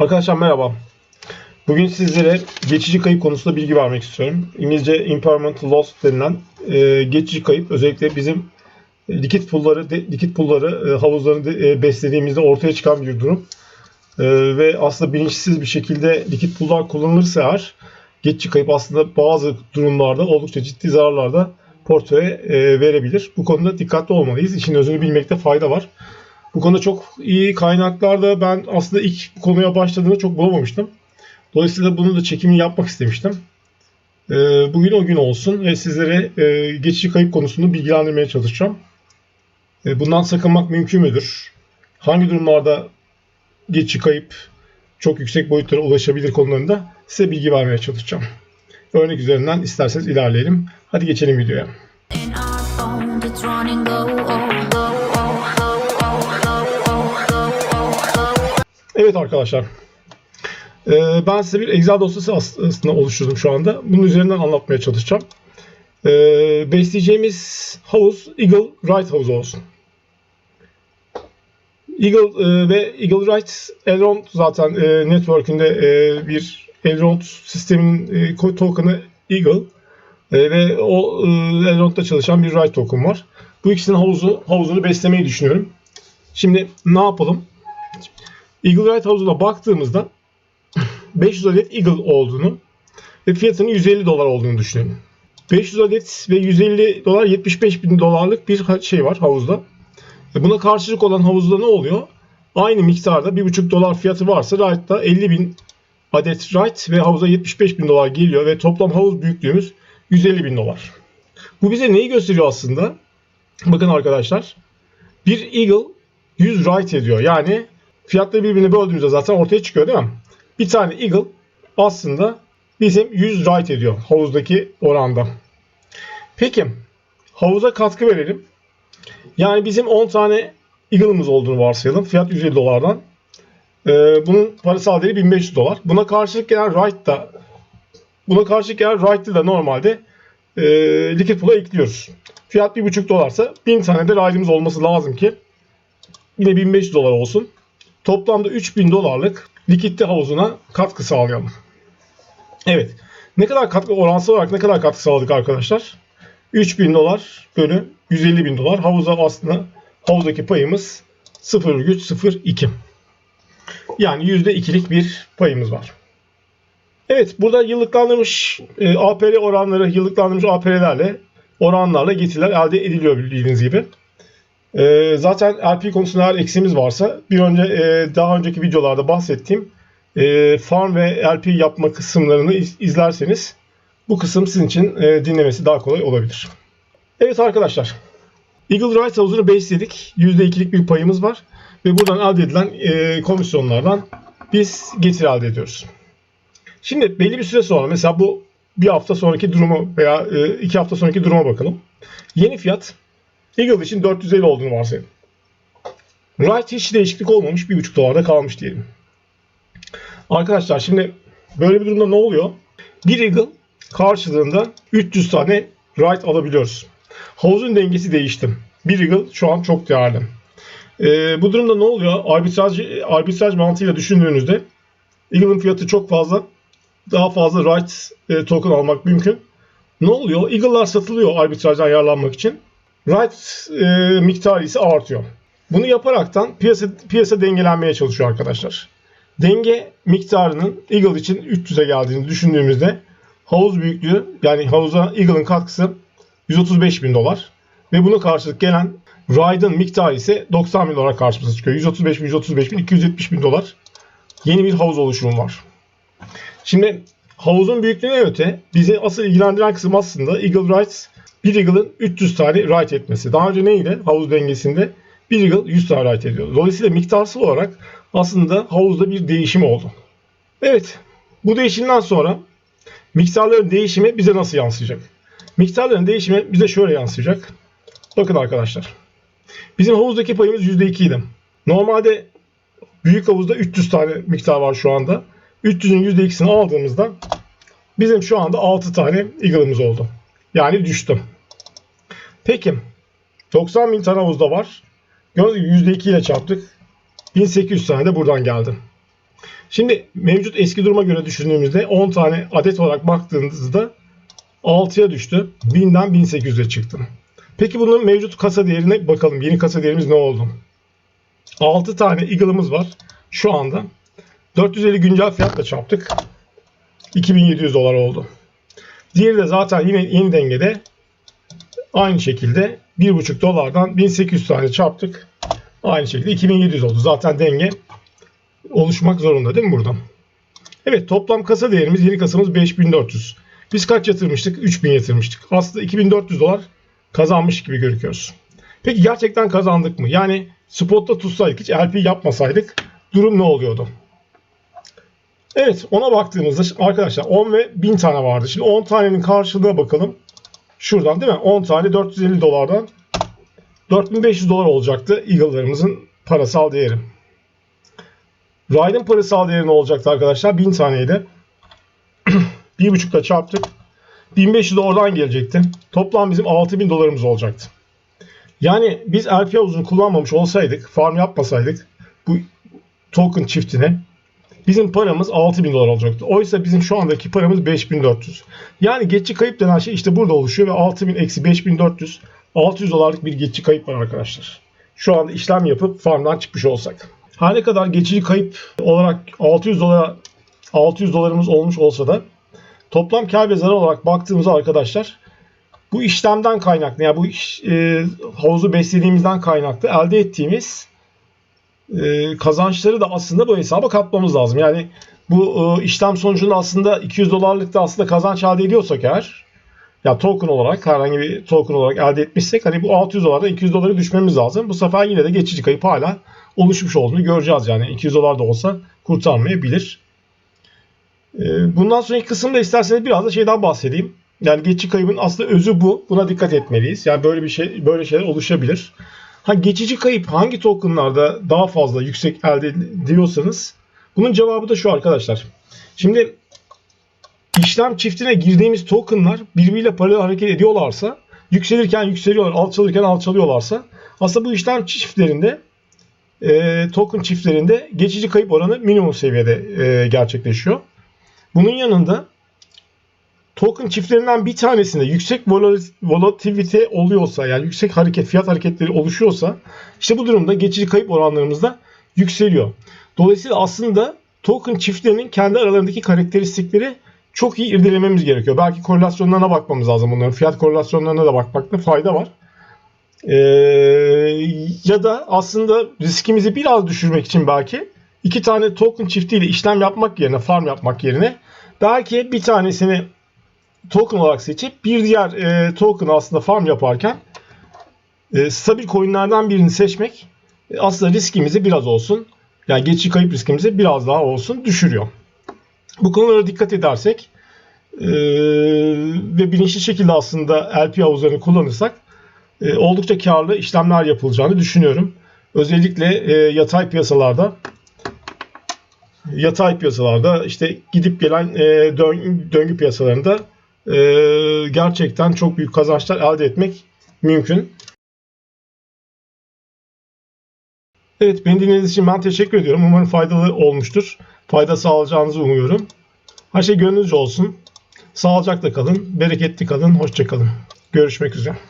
Arkadaşlar merhaba. Bugün sizlere geçici kayıp konusunda bilgi vermek istiyorum. İngilizce impairment loss denilen e, geçici kayıp özellikle bizim likit pulları de, likit pulları e, havuzlarını de, e, beslediğimizde ortaya çıkan bir durum. E, ve aslında bilinçsiz bir şekilde likit pullar kullanılırsa eğer geçici kayıp aslında bazı durumlarda oldukça ciddi zararlar da portföye e, verebilir. Bu konuda dikkatli olmalıyız. İşin özünü bilmekte fayda var. Bu konuda çok iyi kaynaklarda ben aslında ilk bu konuya başladığımda çok bulamamıştım. Dolayısıyla bunu da çekimini yapmak istemiştim. Ee, Bugün o gün olsun ve sizlere e, geçici kayıp konusunda bilgilendirmeye çalışacağım. E, Bundan sakınmak mümkün müdür? Hangi durumlarda geçici kayıp çok yüksek boyutlara ulaşabilir konularında size bilgi vermeye çalışacağım. Örnek üzerinden isterseniz ilerleyelim. Hadi geçelim videoya. In Evet arkadaşlar. Ee, Ben size bir Excel dosyası aslında oluşturdum şu anda. Bunun üzerinden anlatmaya çalışacağım. Ee, Besleyeceğimiz havuz Eagle Right havuzu olsun. Eagle e, ve Eagle Right Elrond zaten e, network'ünde e, bir Elrond sistemin token'ı Eagle ve o Elrond'da çalışan bir Right token var. Bu ikisinin havuzu havuzunu beslemeyi düşünüyorum. Şimdi ne yapalım? Eagle Right havuzuna baktığımızda 500 adet Eagle olduğunu ve fiyatının 150 dolar olduğunu düşünelim. 500 adet ve 150 dolar 75 bin dolarlık bir şey var havuzda. E Buna karşılık olan havuzda ne oluyor? Aynı miktarda 1,5 dolar fiyatı varsa Right'ta 50 bin adet Right ve havuza 75 bin dolar geliyor ve toplam havuz büyüklüğümüz 150 bin dolar. Bu bize neyi gösteriyor aslında? Bakın arkadaşlar. Bir Eagle 100 Right ediyor. Yani fiyatları birbirine böldüğümüzde zaten ortaya çıkıyor değil mi? Bir tane Eagle aslında bizim 100 right ediyor havuzdaki oranda. Peki havuza katkı verelim. Yani bizim 10 tane Eagle'ımız olduğunu varsayalım. Fiyat 150 dolardan. Ee, bunun parasal değeri 1500 dolar. Buna karşılık gelen right da buna karşılık gelen right'ı da normalde e, likit pool'a ekliyoruz. Fiyat 1,5 dolarsa 1000 tane de right'ımız olması lazım ki yine 1500 dolar olsun. Toplamda 3000 dolarlık likitte havuzuna katkı sağlayalım. Evet. Ne kadar katkı oransal olarak ne kadar katkı sağladık arkadaşlar? 3000 dolar bölü 150 bin dolar. Havuza aslında havuzdaki payımız 0,02. Yani %2'lik bir payımız var. Evet burada yıllıklandırmış e, APR oranları yıllıklandırmış APR'lerle oranlarla getiriler elde ediliyor bildiğiniz gibi. E, zaten LP konusunda eğer eksiğimiz varsa bir önce e, daha önceki videolarda bahsettiğim e, farm ve LP yapma kısımlarını iz- izlerseniz bu kısım sizin için e, dinlemesi daha kolay olabilir. Evet arkadaşlar. Eagle Rights havuzunu besledik. %2'lik bir payımız var. Ve buradan elde edilen e, komisyonlardan biz getiri elde ediyoruz. Şimdi belli bir süre sonra mesela bu bir hafta sonraki durumu veya e, iki hafta sonraki duruma bakalım. Yeni fiyat Eagle için 450 olduğunu varsayalım. Right hiç değişiklik olmamış 1,5 dolarda kalmış diyelim. Arkadaşlar şimdi böyle bir durumda ne oluyor? Bir Eagle karşılığında 300 tane right alabiliyoruz. Havuzun dengesi değişti. Bir Eagle şu an çok değerli. Ee, bu durumda ne oluyor? Arbitraj, arbitraj mantığıyla düşündüğünüzde Eagle'ın fiyatı çok fazla. Daha fazla right e, token almak mümkün. Ne oluyor? Eagle'lar satılıyor arbitrajdan yararlanmak için. Right e, miktarı ise artıyor. Bunu yaparaktan piyasa, piyasa dengelenmeye çalışıyor arkadaşlar. Denge miktarının Eagle için 300'e geldiğini düşündüğümüzde havuz büyüklüğü yani havuza Eagle'ın katkısı 135 bin dolar. Ve buna karşılık gelen Ride'ın miktarı ise 90 bin dolar karşımıza çıkıyor. 135 bin, 135 bin, 270 bin dolar. Yeni bir havuz oluşumu var. Şimdi havuzun büyüklüğüne öte bizi asıl ilgilendiren kısım aslında Eagle Rides bir Eagle'ın 300 tane ride etmesi. Daha önce neydi? Havuz dengesinde bir Eagle 100 tane ride ediyordu. Dolayısıyla miktarsal olarak aslında havuzda bir değişim oldu. Evet. Bu değişimden sonra miktarların değişimi bize nasıl yansıyacak? Miktarların değişimi bize şöyle yansıyacak. Bakın arkadaşlar. Bizim havuzdaki payımız %2 idi. Normalde büyük havuzda 300 tane miktar var şu anda. 300'ün %2'sini aldığımızda bizim şu anda 6 tane Eagle'ımız oldu. Yani düştü. Peki 90 bin tane havuzda var. Gördüğünüz gibi %2 ile çarptık. 1800 tane de buradan geldi. Şimdi mevcut eski duruma göre düşündüğümüzde 10 tane adet olarak baktığınızda 6'ya düştü. 1000'den 1800'e çıktı. Peki bunun mevcut kasa değerine bakalım. Yeni kasa değerimiz ne oldu? 6 tane Eagle'ımız var şu anda. 450 güncel fiyatla çarptık. 2700 dolar oldu. Diğeri de zaten yine yeni dengede aynı şekilde 1,5 dolardan 1800 tane çarptık. Aynı şekilde 2700 oldu. Zaten denge oluşmak zorunda değil mi burada? Evet toplam kasa değerimiz yeni kasamız 5400. Biz kaç yatırmıştık? 3000 yatırmıştık. Aslında 2400 dolar kazanmış gibi görünüyoruz. Peki gerçekten kazandık mı? Yani spotta tutsaydık hiç LP yapmasaydık durum ne oluyordu? Evet ona baktığımızda arkadaşlar 10 ve 1000 tane vardı. Şimdi 10 tanenin karşılığına bakalım. Şuradan değil mi? 10 tane 450 dolardan 4500 dolar olacaktı Eagle'larımızın parasal değeri. Ride'ın parasal değeri ne olacaktı arkadaşlar? 1000 taneydi. 1.5'la çarptık. 1500 de oradan gelecekti. Toplam bizim 6000 dolarımız olacaktı. Yani biz LP havuzunu kullanmamış olsaydık, farm yapmasaydık bu token çiftine bizim paramız 6000 dolar olacaktı. Oysa bizim şu andaki paramız 5400. Yani geçici kayıp denen şey işte burada oluşuyor ve 6000 eksi 5400 600 dolarlık bir geçici kayıp var arkadaşlar. Şu anda işlem yapıp farmdan çıkmış olsak. Her ne kadar geçici kayıp olarak 600 dolara 600 dolarımız olmuş olsa da toplam kar ve zarar olarak baktığımızda arkadaşlar bu işlemden kaynaklı yani bu iş, e, havuzu beslediğimizden kaynaklı elde ettiğimiz e, kazançları da aslında bu hesaba katmamız lazım. Yani bu e, işlem sonucunda aslında 200 dolarlık da aslında kazanç elde ediyorsak eğer ya token olarak herhangi bir token olarak elde etmişsek hani bu 600 dolarda 200 dolara düşmemiz lazım. Bu sefer yine de geçici kayıp hala oluşmuş olduğunu göreceğiz yani 200 dolar da olsa kurtarmayabilir. E, bundan sonraki kısımda isterseniz biraz da şeyden bahsedeyim. Yani geçici kaybın aslında özü bu. Buna dikkat etmeliyiz. Yani böyle bir şey böyle şeyler oluşabilir. Ha geçici kayıp hangi tokenlarda daha fazla yüksek elde ediyorsanız bunun cevabı da şu arkadaşlar. Şimdi işlem çiftine girdiğimiz tokenlar birbiriyle paralel hareket ediyorlarsa yükselirken yükseliyorlar, alçalırken alçalıyorlarsa aslında bu işlem çiftlerinde e, token çiftlerinde geçici kayıp oranı minimum seviyede e, gerçekleşiyor. Bunun yanında token çiftlerinden bir tanesinde yüksek vol- volatilite oluyorsa yani yüksek hareket fiyat hareketleri oluşuyorsa işte bu durumda geçici kayıp oranlarımız da yükseliyor. Dolayısıyla aslında token çiftlerinin kendi aralarındaki karakteristikleri çok iyi irdelememiz gerekiyor. Belki korelasyonlarına bakmamız lazım bunların. Fiyat korelasyonlarına da bakmakta fayda var. Ee, ya da aslında riskimizi biraz düşürmek için belki iki tane token çiftiyle işlem yapmak yerine, farm yapmak yerine belki bir tanesini token olarak seçip bir diğer e, token aslında farm yaparken e, stabil coinlerden birini seçmek e, aslında riskimizi biraz olsun yani geçici kayıp riskimizi biraz daha olsun düşürüyor. Bu konulara dikkat edersek e, ve bilinçli şekilde aslında LP havuzlarını kullanırsak e, oldukça karlı işlemler yapılacağını düşünüyorum. Özellikle e, yatay piyasalarda yatay piyasalarda işte gidip gelen e, dön, döngü piyasalarında e, gerçekten çok büyük kazançlar elde etmek mümkün. Evet beni dinlediğiniz için ben teşekkür ediyorum. Umarım faydalı olmuştur. Fayda sağlayacağınızı umuyorum. Her şey gönlünüzce olsun. Sağlıcakla kalın, bereketli kalın, hoşça kalın. Görüşmek üzere.